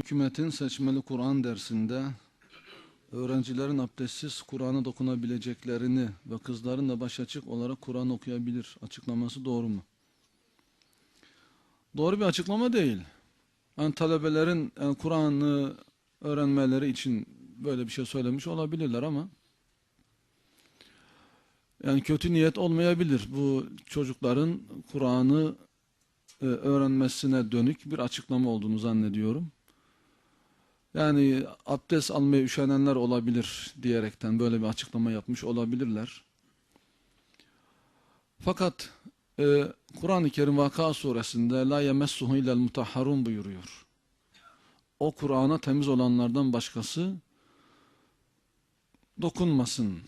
Hükümetin seçmeli Kur'an dersinde öğrencilerin abdestsiz Kur'an'a dokunabileceklerini ve kızların da baş açık olarak Kur'an okuyabilir açıklaması doğru mu? Doğru bir açıklama değil. Yani talebelerin yani Kur'an'ı öğrenmeleri için böyle bir şey söylemiş olabilirler ama yani kötü niyet olmayabilir. Bu çocukların Kur'an'ı e, öğrenmesine dönük bir açıklama olduğunu zannediyorum. Yani abdest almaya üşenenler olabilir diyerekten böyle bir açıklama yapmış olabilirler. Fakat e, Kur'an-ı Kerim Vaka suresinde la yemessuhu ilel mutahharun buyuruyor. O Kur'an'a temiz olanlardan başkası dokunmasın.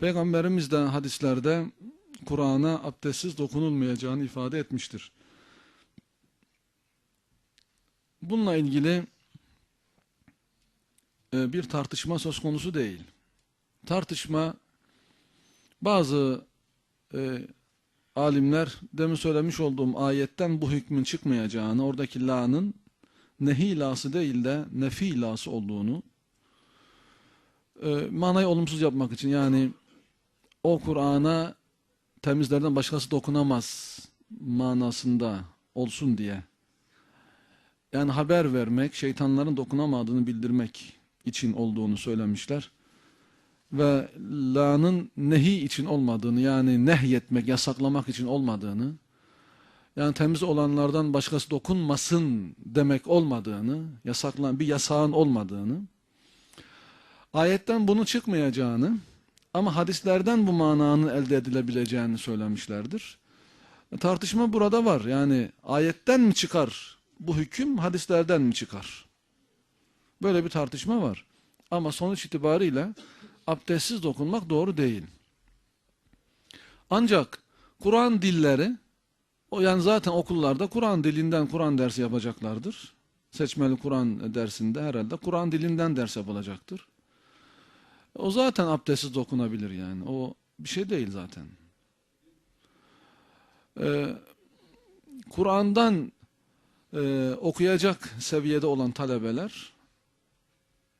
Peygamberimiz de hadislerde Kur'an'a abdestsiz dokunulmayacağını ifade etmiştir. Bununla ilgili e, bir tartışma söz konusu değil. Tartışma bazı e, alimler demin söylemiş olduğum ayetten bu hükmün çıkmayacağını, oradaki la'nın nehi lası değil de nefi lası olduğunu e, manayı olumsuz yapmak için yani o Kur'an'a temizlerden başkası dokunamaz manasında olsun diye yani haber vermek, şeytanların dokunamadığını bildirmek için olduğunu söylemişler. Ve la'nın nehi için olmadığını yani nehyetmek, yasaklamak için olmadığını yani temiz olanlardan başkası dokunmasın demek olmadığını, yasaklan bir yasağın olmadığını, ayetten bunu çıkmayacağını ama hadislerden bu mananın elde edilebileceğini söylemişlerdir. Tartışma burada var. Yani ayetten mi çıkar bu hüküm, hadislerden mi çıkar? Böyle bir tartışma var. Ama sonuç itibariyle abdestsiz dokunmak doğru değil. Ancak Kur'an dilleri, o yani zaten okullarda Kur'an dilinden Kur'an dersi yapacaklardır. Seçmeli Kur'an dersinde herhalde Kur'an dilinden ders yapılacaktır. O zaten abdestsiz dokunabilir yani. O bir şey değil zaten. Ee, Kur'an'dan e, okuyacak seviyede olan talebeler,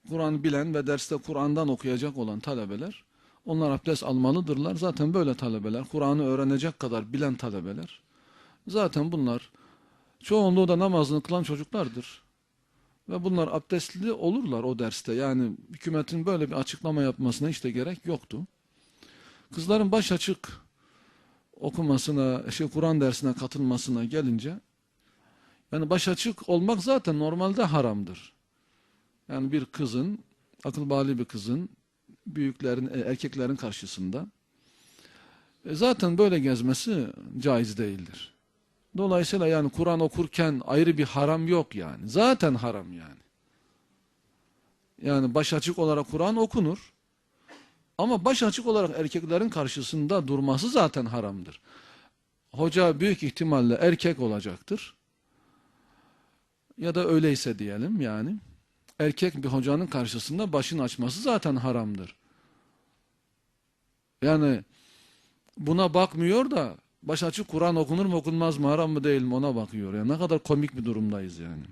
Kur'an bilen ve derste Kur'an'dan okuyacak olan talebeler, onlar abdest almalıdırlar. Zaten böyle talebeler, Kur'an'ı öğrenecek kadar bilen talebeler, zaten bunlar çoğunluğu da namazını kılan çocuklardır. Ve bunlar abdestli olurlar o derste. Yani hükümetin böyle bir açıklama yapmasına işte gerek yoktu. Kızların baş açık okumasına, şey Kur'an dersine katılmasına gelince yani baş açık olmak zaten normalde haramdır. Yani bir kızın, akıl bali bir kızın büyüklerin, e, erkeklerin karşısında e, zaten böyle gezmesi caiz değildir. Dolayısıyla yani Kur'an okurken ayrı bir haram yok yani. Zaten haram yani. Yani baş açık olarak Kur'an okunur. Ama baş açık olarak erkeklerin karşısında durması zaten haramdır. Hoca büyük ihtimalle erkek olacaktır. Ya da öyleyse diyelim yani. Erkek bir hocanın karşısında başını açması zaten haramdır. Yani buna bakmıyor da baş açık Kur'an okunur mu okunmaz mı haram mı değil mi ona bakıyor. Yani ne kadar komik bir durumdayız yani.